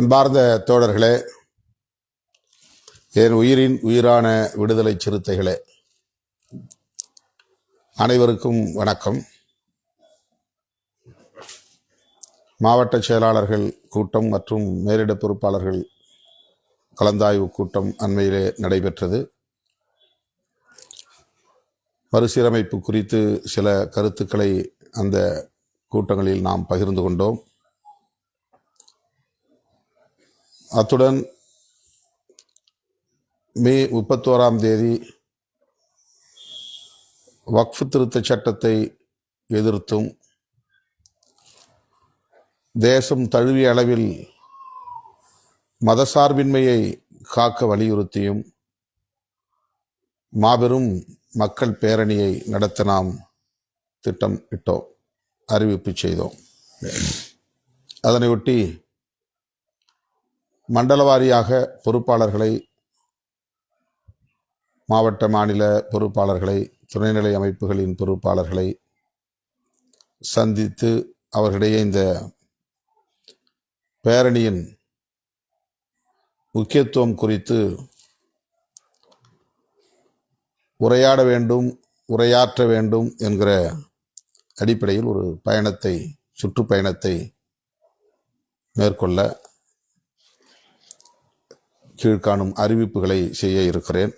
அன்பார்ந்த தோழர்களே என் உயிரின் உயிரான விடுதலை சிறுத்தைகளே அனைவருக்கும் வணக்கம். மாவட்ட செயலாளர்கள் கூட்டம் மற்றும் மேலிட பொறுப்பாளர்கள் கலந்தாய்வு கூட்டம் அண்மையிலே நடைபெற்றது. மறுசீரமைப்பு குறித்து சில கருத்துக்களை அந்த கூட்டங்களில் நாம் பகிர்ந்து கொண்டோம். அத்துடன் மே முப்பத்தோராம் தேதி வக்ஃபு திருத்த சட்டத்தை எதிர்த்தும் தேசம் தழுவிய அளவில் மதசார்பின்மையை காக்க வலியுறுத்தியும் மாபெரும் மக்கள் பேரணியை நடத்த நாம் திட்டம் இட்டோம் அறிவிப்பு செய்தோம். அதனையொட்டி மண்டல வாரியாக பொறுப்பாளர்களை மாவட்ட மாநில பொறுப்பாளர்களை துணைநிலை அமைப்புகளின் பொறுப்பாளர்களை சந்தித்து அவர்களிடையே இந்த பேரணியின் முக்கியத்துவம் குறித்து உரையாட வேண்டும் உரையாற்ற வேண்டும் என்கிற அடிப்படையில் ஒரு பயணத்தை சுற்றுப்பயணத்தை மேற்கொள்ள கீழ்காணும் அறிவிப்புகளை செய்ய இருக்கிறேன்.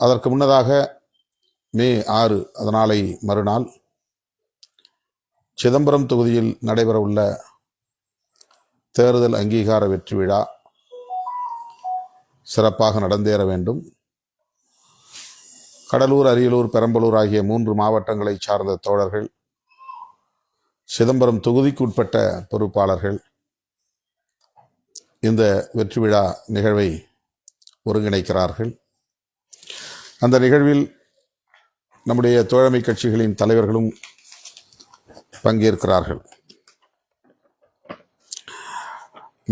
அதற்கு முன்னதாக மே ஆறு அதனாலை மறுநாள் சிதம்பரம் தொகுதியில் நடைபெறவுள்ள தேர்தல் அங்கீகார வெற்றி விழா சிறப்பாக நடந்தேற வேண்டும். கடலூர் அரியலூர் பெரம்பலூர் ஆகிய மூன்று மாவட்டங்களை சார்ந்த தோழர்கள் சிதம்பரம் தொகுதிக்குட்பட்ட பொறுப்பாளர்கள் இந்த வெற்றி விழா நிகழ்வை ஒருங்கிணைக்கிறார்கள். அந்த நிகழ்வில் நம்முடைய தோழமை கட்சிகளின் தலைவர்களும் பங்கேற்கிறார்கள்.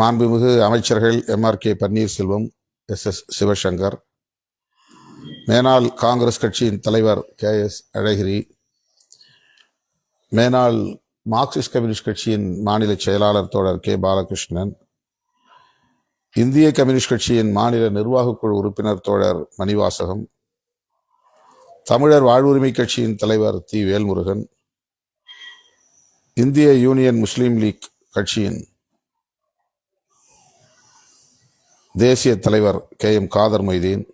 மாண்புமிகு அமைச்சர்கள் M R K Panneerselvam S S Sivasankar மேனாள் காங்கிரஸ் கட்சியின் தலைவர் கே எஸ் அழகிரி மேனாள் மார்க்சிஸ்ட் கம்யூனிஸ்ட் கட்சியின் மாநில செயலாளர் தோழர் கே பாலகிருஷ்ணன் இந்திய கம்யூனிஸ்ட் கட்சியின் மாநில நிர்வாக குழு உறுப்பினர் தோழர் மணிவாசகம் தமிழர் வாழ்வுரிமை கட்சியின் தலைவர் தி. வேல்முருகன் இந்திய யூனியன் முஸ்லீம் லீக் கட்சியின் தேசிய தலைவர் கே. எம். காதர் மொய்தீன்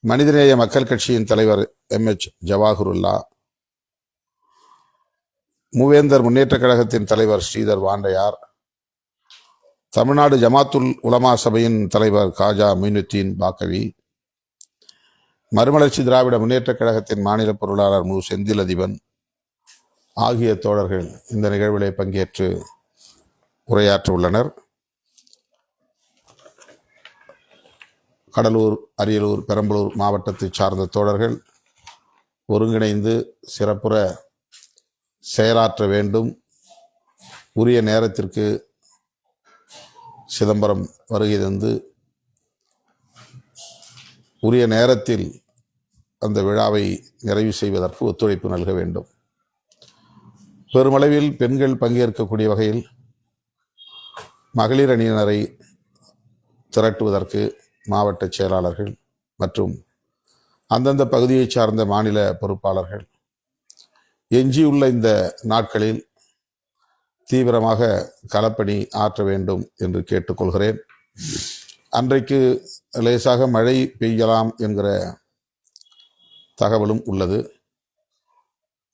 மனிதநேய மக்கள் கட்சியின் தலைவர் எம். எச். ஜவாஹருல்லா மூவேந்தர் முன்னேற்றக் கழகத்தின் தலைவர் ஸ்ரீதர் வாண்டையார் தமிழ்நாடு ஜமாத்துல் உலமா சபையின் தலைவர் காஜா மீனுத்தீன் பாக்கவி மறுமலர்ச்சி திராவிட முன்னேற்றக் கழகத்தின் மாநில பொருளாளர் மு. செந்தில் அதிபன் ஆகிய தோழர்கள் இந்த நிகழ்விலே பங்கேற்று உரையாற்ற உள்ளனர் கடலூர் அரியலூர் பெரம்பலூர் மாவட்டத்தை சார்ந்த தோழர்கள் ஒருங்கிணைந்து சிறப்புற செயலாற்ற வேண்டும். உரிய நேரத்திற்கு சிதம்பரம் வருகை தந்து உரிய நேரத்தில் அந்த விழாவை நிறைவு செய்வதற்கு ஒத்துழைப்பு நல்க வேண்டும். பெருமளவில் பெண்கள் பங்கேற்கக்கூடிய வகையில் மகளிர் அணியினரை திரட்டுவதற்கு மாவட்ட செயலாளர்கள் மற்றும் அந்தந்த பகுதியைச் சார்ந்த மாநில பொறுப்பாளர்கள். எஞ்சியுள்ள இந்த நாட்களில் தீவிரமாக களப்பணி ஆற்ற வேண்டும் என்று கேட்டுக்கொள்கிறேன். அன்றைக்கு லேசாக மழை பெய்யலாம் என்கிற தகவலும் உள்ளது.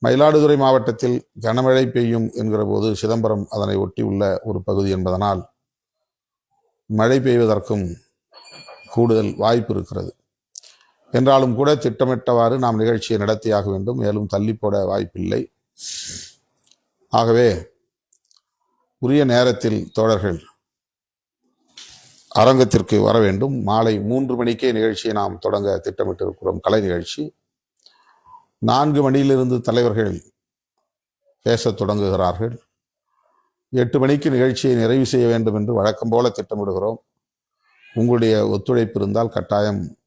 மயிலாடுதுறை மாவட்டத்தில் கனமழை பெய்யும் என்கிற போது சிதம்பரம் அதனை ஒட்டி உள்ள ஒரு பகுதி என்பதனால் மழை பெய்வதற்கும் கூடுதல் வாய்ப்பு இருக்கிறது. என்றாலும் கூட திட்டமிட்டவாறு நாம் நிகழ்ச்சியை நடத்தியாக வேண்டும். மேலும் தள்ளி போட வாய்ப்பில்லை. ஆகவே உரிய நேரத்தில் தோழர்கள் அரங்கத்திற்கு வர வேண்டும். மாலை மூன்று மணிக்கே நிகழ்ச்சியை நாம் தொடங்க திட்டமிட்டிருக்கிறோம். கலை நிகழ்ச்சி. நான்கு மணியிலிருந்து தலைவர்கள் பேசத் தொடங்குகிறார்கள். எட்டு மணிக்கு நிகழ்ச்சியை நிறைவு செய்ய வேண்டும் என்று வழக்கம் போல திட்டமிடுகிறோம். உங்களுடைய ஒத்துழைப்பு இருந்தால் கட்டாயம்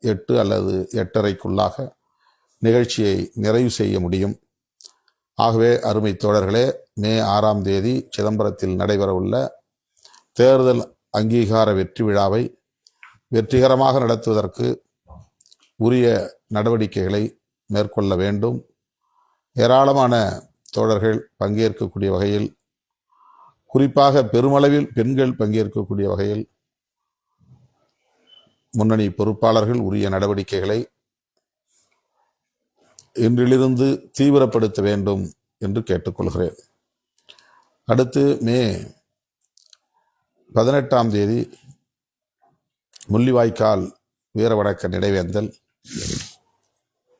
எட்டு அல்லது எட்டரைக்குள்ளாக நிகழ்ச்சியை நிறைவு செய்ய முடியும். ஆகவே அருமை தோழர்களே மே ஆறாம் தேதி சிதம்பரத்தில் நடைபெறவுள்ள தேர்தல் அங்கீகார வெற்றி விழாவை வெற்றிகரமாக நடத்துவதற்கு உரிய நடவடிக்கைகளை மேற்கொள்ள வேண்டும். ஏராளமான தோழர்கள் பங்கேற்கக்கூடிய வகையில் குறிப்பாக பெருமளவில் பெண்கள் பங்கேற்கக்கூடிய வகையில் முன்னணி பொறுப்பாளர்கள் உரிய நடவடிக்கைகளை இன்றிலிருந்து தீவிரப்படுத்த வேண்டும் என்று கேட்டுக்கொள்கிறேன். அடுத்து மே பதினெட்டாம் தேதி முள்ளிவாய்க்கால் வீரவடக்க நினைவேந்தல்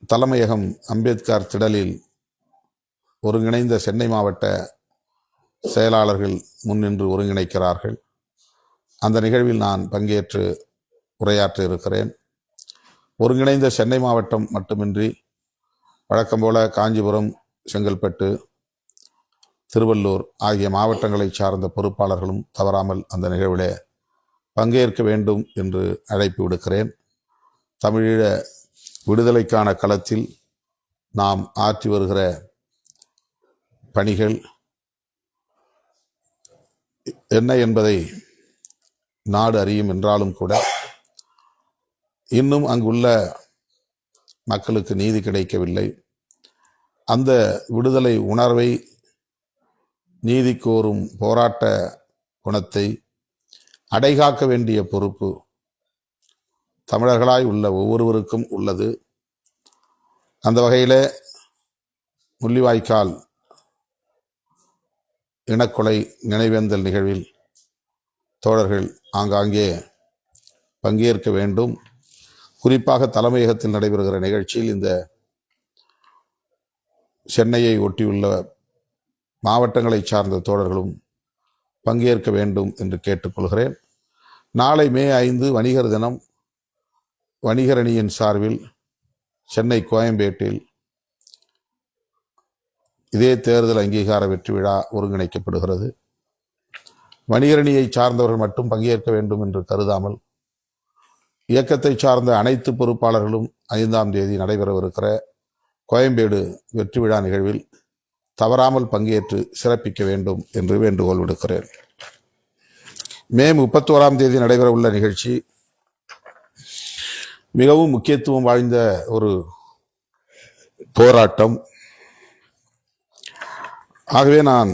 தலைமையகம் அம்பேத்கர் திடலில் ஒருங்கிணைந்த சென்னை மாவட்ட செயலாளர்கள் முன்னின்று ஒருங்கிணைக்கிறார்கள். அந்த நிகழ்வில் நான் பங்கேற்று உரையாற்ற இருக்கிறேன் ஒருங்கிணைந்த சென்னை மாவட்டம் மட்டுமின்றி வழக்கம் போல காஞ்சிபுரம் செங்கல்பட்டு திருவள்ளூர் ஆகிய மாவட்டங்களை சார்ந்த பொறுப்பாளர்களும் தவறாமல் அந்த நிகழ்விலே பங்கேற்க வேண்டும் என்று அழைப்பு விடுக்கிறேன். தமிழீழ விடுதலைக்கான களத்தில் நாம் ஆற்றி வருகிற பணிகள் என்ன என்பதை நாடு அறியும் என்றாலும் கூட இன்னும் அங்குள்ள மக்களுக்கு நீதி கிடைக்கவில்லை. அந்த விடுதலை உணர்வை நீதி கோரும் போராட்ட குணத்தை அடைகாக்க வேண்டிய பொறுப்பு தமிழர்களாய் உள்ள ஒவ்வொருவருக்கும் உள்ளது. அந்த வகையில் முள்ளிவாய்க்கால் இனக்கொலை நினைவேந்தல் நிகழ்வில் தோழர்கள் ஆங்காங்கே பங்கேற்க வேண்டும். குறிப்பாக தலைமையகத்தில் நடைபெறுகிற நிகழ்ச்சியில் இந்த சென்னையை ஒட்டியுள்ள மாவட்டங்களை சார்ந்த தோழர்களும் பங்கேற்க வேண்டும் என்று கேட்டுக்கொள்கிறேன். நாளை மே ஐந்து வணிகர் தினம். வணிகர் அணியின் சார்பில் சென்னை கோயம்பேட்டில் இதே தேர்தல் அங்கீகார வெற்றி விழா ஒருங்கிணைக்கப்படுகிறது. வணிகரணியை சார்ந்தவர்கள் மட்டும் பங்கேற்க வேண்டும் என்று கருதாமல் இயக்கத்தை சார்ந்த அனைத்து பொறுப்பாளர்களும் ஐந்தாம் தேதி நடைபெறவிருக்கிற கோயம்பேடு வெற்றி விழா நிகழ்வில் தவறாமல் பங்கேற்று சிறப்பிக்க வேண்டும் என்று வேண்டுகோள் விடுக்கிறேன். மே முப்பத்தோராம் தேதி நடைபெறவுள்ள நிகழ்ச்சி மிகவும் முக்கியத்துவம் வாய்ந்த ஒரு போராட்டம். ஆகவே நான்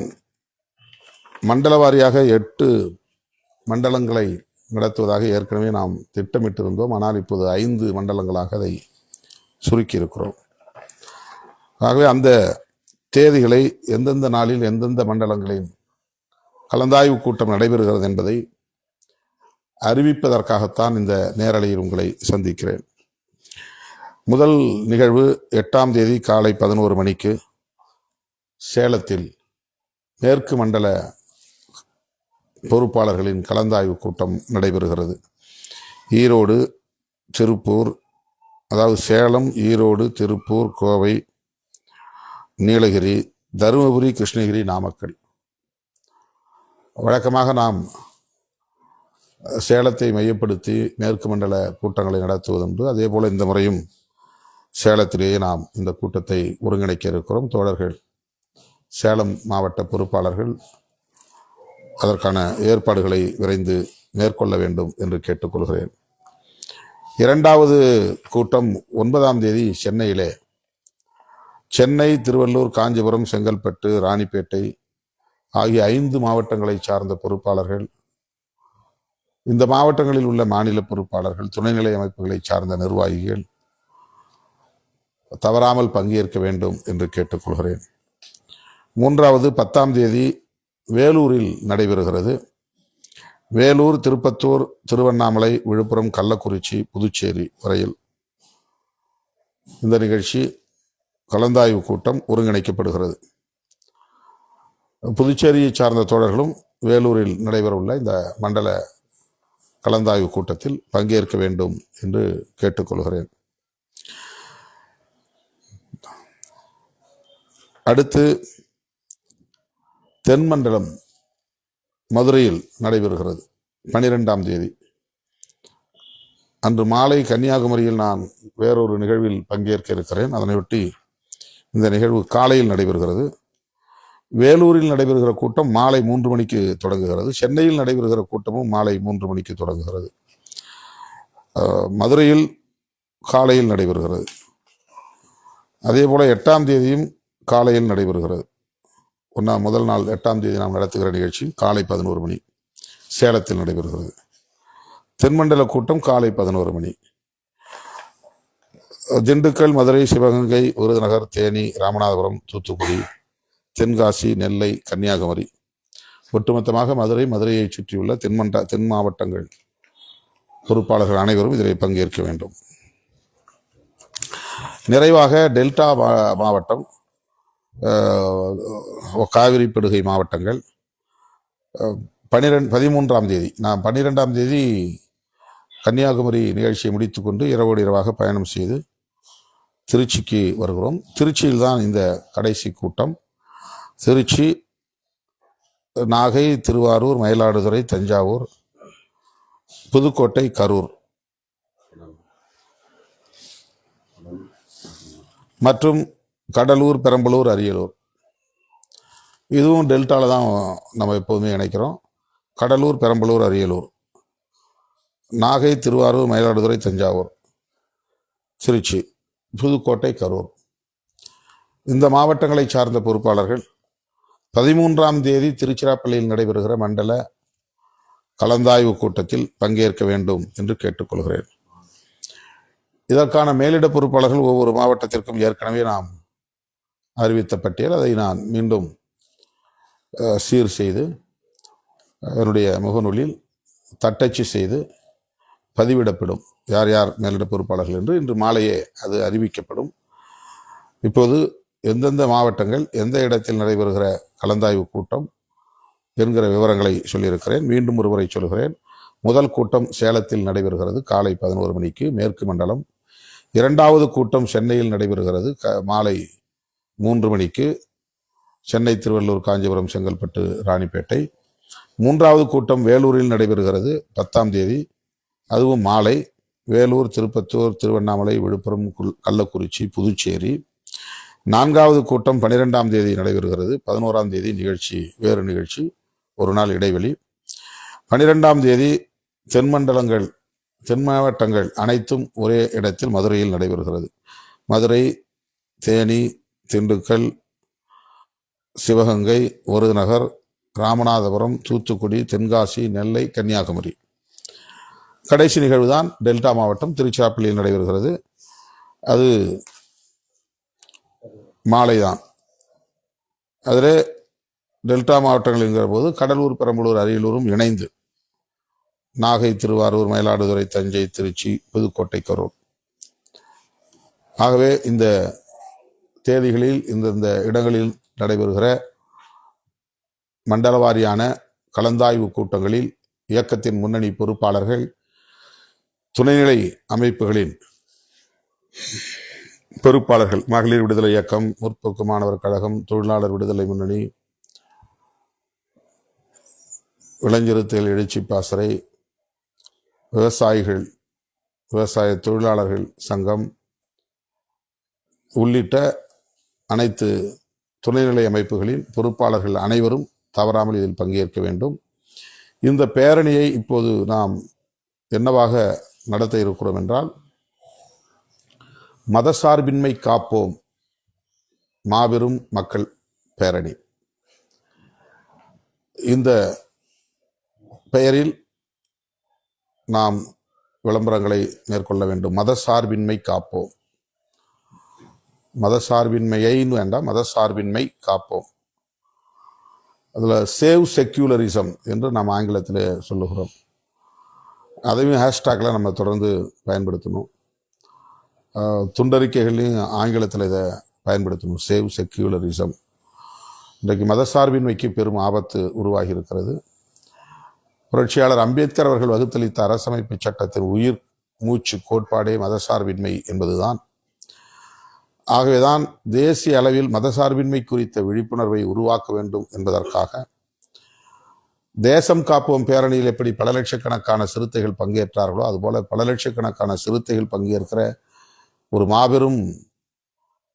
மண்டல வாரியாக எட்டு மண்டலங்களை நடத்துவதாக ஏற்கனவே நாம் திட்டமிட்டிருந்தோம். ஆனால் இப்போது ஐந்து மண்டலங்களாக அதை சுருக்கியிருக்கிறோம். ஆகவே அந்த தேதிகளை எந்தெந்த நாளில் எந்தெந்த மண்டலங்களில் கலந்தாய்வு கூட்டம் நடைபெறுகிறது என்பதை அறிவிப்பதற்காகத்தான் இந்த நேரலையில் உங்களை சந்திக்கிறேன். முதல் நிகழ்வு எட்டாம் தேதி காலை பதினோரு மணிக்கு சேலத்தில் மேற்கு மண்டல பொறுப்பாளர்களின் கலந்தாய்வு கூட்டம் நடைபெறுகிறது. ஈரோடு திருப்பூர் அதாவது சேலம் ஈரோடு திருப்பூர் கோவை நீலகிரி தருமபுரி கிருஷ்ணகிரி நாமக்கல். வழக்கமாக நாம் சேலத்தை மையப்படுத்தி மேற்கு மண்டல கூட்டங்களை நடத்துவதுண்டு. அதே போல் இந்த முறையும் சேலத்திலேயே நாம் இந்த கூட்டத்தை ஒருங்கிணைக்க இருக்கிறோம். தோழர்கள் சேலம் மாவட்ட பொறுப்பாளர்கள் அதற்கான ஏற்பாடுகளை விரைந்து மேற்கொள்ள வேண்டும் என்று கேட்டுக்கொள்கிறேன். இரண்டாவது கூட்டம் ஒன்பதாம் தேதி சென்னையிலே சென்னை திருவள்ளூர் காஞ்சிபுரம் செங்கல்பட்டு ராணிப்பேட்டை ஆகிய ஐந்து மாவட்டங்களை சார்ந்த பொறுப்பாளர்கள் இந்த மாவட்டங்களில் உள்ள மாநில பொறுப்பாளர்கள் துணைநிலை அமைப்புகளை சார்ந்த நிர்வாகிகள் தவறாமல் பங்கேற்க வேண்டும் என்று கேட்டுக்கொள்கிறேன். மூன்றாவது பத்தாம் தேதி வேலூரில் நடைபெறுகிறது. வேலூர் திருப்பத்தூர் திருவண்ணாமலை விழுப்புரம் கள்ளக்குறிச்சி புதுச்சேரி வரையில் இந்த நிகழ்ச்சி கலந்தாய்வு கூட்டம் ஒருங்கிணைக்கப்படுகிறது. புதுச்சேரியை சார்ந்த தோழர்களும் வேலூரில் நடைபெறவுள்ள இந்த மண்டல கலந்தாய்வு கூட்டத்தில் பங்கேற்க வேண்டும் என்று கேட்டுக்கொள்கிறேன். அடுத்து தென்மண்டலம் மதுரையில் நடைபெறுகிறது பனிரெண்டாம் தேதி. அன்று மாலை கன்னியாகுமரியில் நான் வேறொரு நிகழ்வில் பங்கேற்க இருக்கிறேன். அதனையொட்டி இந்த நிகழ்வு காலையில் நடைபெறுகிறது. வேலூரில் நடைபெறுகிற கூட்டம் மாலை மூன்று மணிக்கு தொடங்குகிறது. சென்னையில் நடைபெறுகிற கூட்டமும் மாலை மூன்று மணிக்கு தொடங்குகிறது. மதுரையில் காலையில் நடைபெறுகிறது. அதே போல் எட்டாம் தேதியும் காலையில் நடைபெறுகிறது. ஒன்றாம் முதல் நாள் எட்டாம் தேதி நாம் நடத்துகிற நிகழ்ச்சி காலை பதினோரு மணி. சேலத்தில் நடைபெறுகிறது. தென்மண்டல கூட்டம் காலை பதினோரு மணி. திண்டுக்கல் மதுரை சிவகங்கை விருதுநகர் தேனி ராமநாதபுரம் தூத்துக்குடி தென்காசி நெல்லை கன்னியாகுமரி. ஒட்டுமொத்தமாக மதுரை மதுரையை சுற்றியுள்ள தென்மண்ட தென் மாவட்டங்கள் பொறுப்பாளர்கள் அனைவரும் இதில் பங்கேற்க வேண்டும். நிறைவாக டெல்டா மா- மாவட்டம் காவிரி படுகை மாவட்டங்கள் பனிரெண்டு பதிமூன்றாம் தேதி நான் பன்னிரெண்டாம் தேதி கன்னியாகுமரி நிகழ்ச்சியை முடித்துக்கொண்டு இரவோடு இரவாக பயணம் செய்து திருச்சிக்கு வருகிறோம். திருச்சியில் தான் இந்த கடைசி கூட்டம். திருச்சி நாகை திருவாரூர் மயிலாடுதுறை தஞ்சாவூர் புதுக்கோட்டை கரூர். மற்றும் கடலூர் பெரம்பலூர் அரியலூர். இதுவும் டெல்டாவில் தான் நம்ம எப்போதுமே இணைக்கிறோம். கடலூர் பெரம்பலூர் அரியலூர். நாகை திருவாரூர் மயிலாடுதுறை தஞ்சாவூர். திருச்சி. புதுக்கோட்டை கரூர். இந்த மாவட்டங்களை சார்ந்த பொறுப்பாளர்கள் பதிமூன்றாம் தேதி திருச்சிராப்பள்ளியில் நடைபெறுகிற மண்டல கலந்தாய்வு கூட்டத்தில் பங்கேற்க வேண்டும் என்று கேட்டுக்கொள்கிறேன். இதற்கான மேலிட பொறுப்பாளர்கள் ஒவ்வொரு மாவட்டத்திற்கும் ஏற்கனவே நாம் அறிவித்த பட்டியல். அதை நான் மீண்டும் சீர் செய்து என்னுடைய முகநூலில் தட்டச்சு செய்து பதிவிடப்படும். யார் யார் மேலிட பொறுப்பாளர்கள் என்று இன்று மாலையே அது அறிவிக்கப்படும். இப்போது எந்தெந்த மாவட்டங்கள் எந்த இடத்தில் நடைபெறுகிற கலந்தாய்வு கூட்டம் என்கிற விவரங்களை சொல்லியிருக்கிறேன். மீண்டும் ஒருவரை சொல்கிறேன். முதல் கூட்டம் சேலத்தில் நடைபெறுகிறது. காலை பதினோரு மணிக்கு மேற்கு மண்டலம். இரண்டாவது கூட்டம் சென்னையில் நடைபெறுகிறது. க மாலை மூன்று மணிக்கு சென்னை திருவள்ளூர் காஞ்சிபுரம் செங்கல்பட்டு ராணிப்பேட்டை. மூன்றாவது கூட்டம் வேலூரில் நடைபெறுகிறது. பத்தாம் தேதி. அதுவும் மாலை வேலூர் திருப்பத்தூர் திருவண்ணாமலை விழுப்புரம் கள்ளக்குறிச்சி புதுச்சேரி. நான்காவது கூட்டம் பன்னிரெண்டாம் தேதி நடைபெறுகிறது. பதினோராம் தேதி நிகழ்ச்சி வேறு நிகழ்ச்சி ஒரு நாள் இடைவெளி. பன்னிரெண்டாம் தேதி தென்மண்டலங்கள் தென் மாவட்டங்கள் அனைத்தும் ஒரே இடத்தில் மதுரையில் நடைபெறுகிறது. மதுரை தேனி திண்டுக்கல் சிவகங்கை விருதுநகர் ராமநாதபுரம் தூத்துக்குடி தென்காசி நெல்லை கன்னியாகுமரி. கடைசி நிகழ்வு தான் டெல்டா மாவட்டம் திருச்சிராப்பள்ளியில் நடைபெறுகிறது. அது மாலைதான். அதில் டெல்டா மாவட்டங்கள் என்கிற போது கடலூர் பெரம்பலூர் அரியலூரும் இணைந்து நாகை திருவாரூர் மயிலாடுதுறை தஞ்சை திருச்சி புதுக்கோட்டை கரூர். ஆகவே இந்த தேதிகளில் இந்தந்த இடங்களில் நடைபெறுகிற மண்டல வாரியான கலந்தாய்வு கூட்டங்களில் இயக்கத்தின் முன்னணி பொறுப்பாளர்கள் துணைநிலை அமைப்புகளின் பொறுப்பாளர்கள் மகளிர் விடுதலை இயக்கம் முற்போக்கு மாணவர் கழகம் தொழிலாளர் விடுதலை முன்னணி இளைஞருத்தல் எழுச்சி பாசறை விவசாயிகள் விவசாய தொழிலாளர்கள் சங்கம் உள்ளிட்ட அனைத்து துணைநிலை அமைப்புகளின் பொறுப்பாளர்கள் அனைவரும் தவறாமல் இதில் பங்கேற்க வேண்டும். இந்த பேரணியை இப்போது நாம் என்னவாக நடத்த இருக்கிறோம் என்றால் மதசார்பின்மை காப்போம் மாபெரும் மக்கள் பேரணி. இந்த பெயரில் நாம் விளம்பரங்களை மேற்கொள்ள வேண்டும். மதசார்பின்மை காப்போம். மதசார்பின்மையைன்னு வேண்டாம் மதசார்பின்மை காப்போம். அதில் சேவ் செக்யூலரிசம் என்று நாம் ஆங்கிலத்தில் சொல்லுகிறோம். அதையும் ஹேஷ்டேக்கில் நம்ம தொடர்ந்து பயன்படுத்தணும். துண்டறிக்கைகள்லையும் துண்டறிக்கைகளையும் ஆங்கிலத்தில் இதை பயன்படுத்தணும். சேவ் செக்யூலரிசம் இன்றைக்கு மதசார்பின்மைக்கு பெரும் ஆபத்து உருவாகி இருக்கிறது. புரட்சியாளர் அம்பேத்கர் அவர்கள் வகுத்தளித்த அரசமைப்பு சட்டத்தின் உயிர் மூச்சு கோட்பாடே மதசார்பின்மை என்பதுதான். ஆகவேதான் தேசிய அளவில் மதசார்பின்மை குறித்த விழிப்புணர்வை உருவாக்க வேண்டும் என்பதற்காக தேசம் காப்போம் பேரணியில் எப்படி பல லட்சக்கணக்கான சிறுத்தைகள் பங்கேற்றார்களோ அதுபோல பல லட்சக்கணக்கான சிறுத்தைகள் பங்கேற்கிற ஒரு மாபெரும்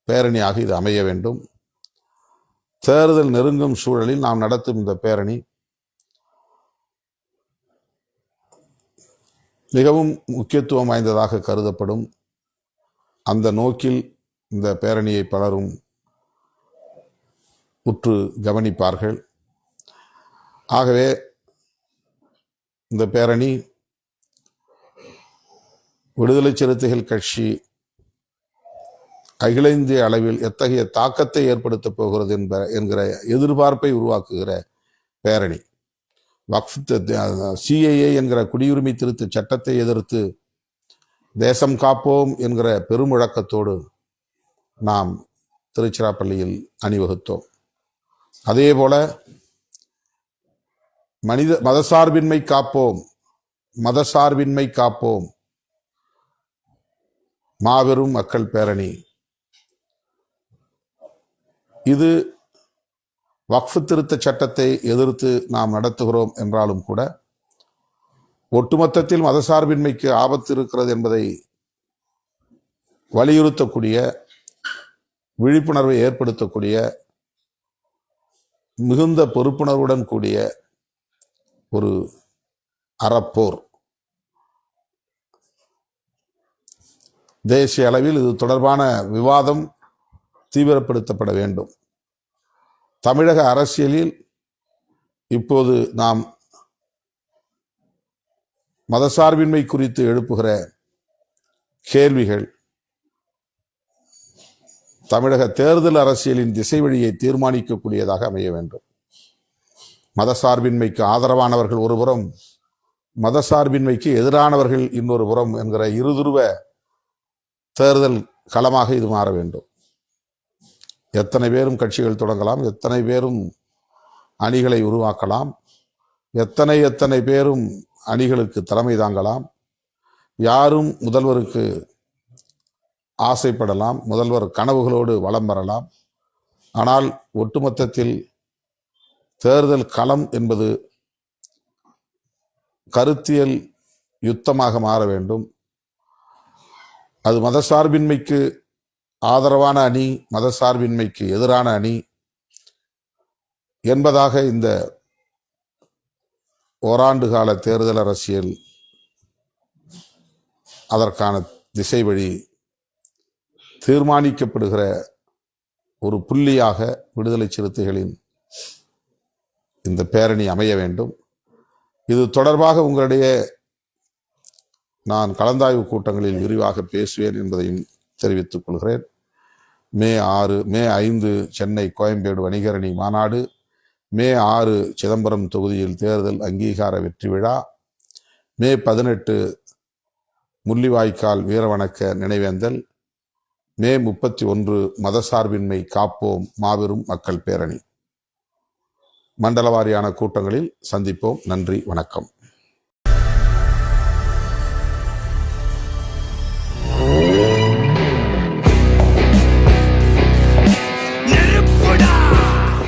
பேரணியாக இது அமைய வேண்டும். தேர்தல் நெருங்கும் சூழலில் நாம் நடத்தும் இந்த பேரணி மிகவும் முக்கியத்துவம் வாய்ந்ததாக கருதப்படும். அந்த நோக்கில் இந்த பேரணியை பலரும் உற்று கவனிப்பார்கள். ஆகவே இந்த பேரணி விடுதலை சிறுத்தைகள் கட்சி அகில இந்திய அளவில் எத்தகைய தாக்கத்தை ஏற்படுத்தப் போகிறது என்ப என்கிற எதிர்பார்ப்பை உருவாக்குகிற பேரணி. வக்ஃப் சிஏஏ என்கிற குடியுரிமை திருத்த சட்டத்தை எதிர்த்து தேசம் காப்போம் என்கிற பெருமுழக்கத்தோடு நாம் திருச்சிராப்பள்ளியில் அணிவகுத்தோம். அதே போல மனித மதசார்பின்மை காப்போம். மதசார்பின்மை காப்போம். மாபெரும் மக்கள் பேரணி. இது வக்ஃபு திருத்த சட்டத்தை எதிர்த்து நாம் நடத்துகிறோம் என்றாலும் கூட ஒட்டுமொத்தத்தில் மதசார்பின்மைக்கு ஆபத்து இருக்கிறது என்பதை வலியுறுத்தக்கூடிய விழிப்புணர்வை ஏற்படுத்தக்கூடிய மிகுந்த பொறுப்புணர்வுடன் கூடிய ஒரு அறப்போர். தேசிய அளவில் இது தொடர்பான விவாதம் தீவிரப்படுத்தப்பட வேண்டும். தமிழக அரசியலில் இப்போது நாம் மதசார்பின்மை குறித்து எழுப்புகிற கேள்விகள் தமிழக தேர்தல் அரசியலின் திசை வழியை தீர்மானிக்கக்கூடியதாக அமைய வேண்டும். மதசார்பின்மைக்கு ஆதரவானவர்கள் ஒருபுறம் மதசார்பின்மைக்கு எதிரானவர்கள் இன்னொரு புறம் என்கிற இருதுருவ தேர்தல் களமாக இது மாற வேண்டும். எத்தனை பேரும் கட்சிகள் தொடங்கலாம் எத்தனை பேரும் அணிகளை உருவாக்கலாம் எத்தனை எத்தனை பேரும் அணிகளுக்கு தலைமை தாங்கலாம் யாரும் முதல்வருக்கு ஆசைப்படலாம் முதல்வர் கனவுகளோடு வலம் வரலாம். ஆனால் ஒட்டுமொத்தத்தில் தேர்தல் களம் என்பது கருத்தியல் யுத்தமாக மாற வேண்டும். அது மதசார்பின்மைக்கு ஆதரவான அணி மதசார்பின்மைக்கு எதிரான அணி என்பதாக இந்த ஓராண்டு கால தேர்தல் அரசியல் அதற்கான திசை வழி தீர்மானிக்கப்படுகிற ஒரு புள்ளியாக விடுதலை சிறுத்தைகளின் இந்த பேரணி அமைய வேண்டும். இது தொடர்பாக உங்களுடைய நான் கலந்தாய்வு கூட்டங்களில் விரிவாக பேசுவேன் என்பதையும் தெரிவித்துக் கொள்கிறேன். மே ஆறு மே ஐந்து சென்னை கோயம்பேடு வணிகரணி மாநாடு. மே ஆறு சிதம்பரம் தொகுதியில் தேர்தல் அங்கீகார வெற்றி விழா. மே பதினெட்டு முள்ளிவாய்க்கால் வீரவணக்க நினைவேந்தல். மே முப்பத்தி ஒன்று மதசார்பின்மை காப்போம் மாபெரும் மக்கள் பேரணி. மண்டல வாரியான கூட்டங்களில் சந்திப்போம். நன்றி வணக்கம்.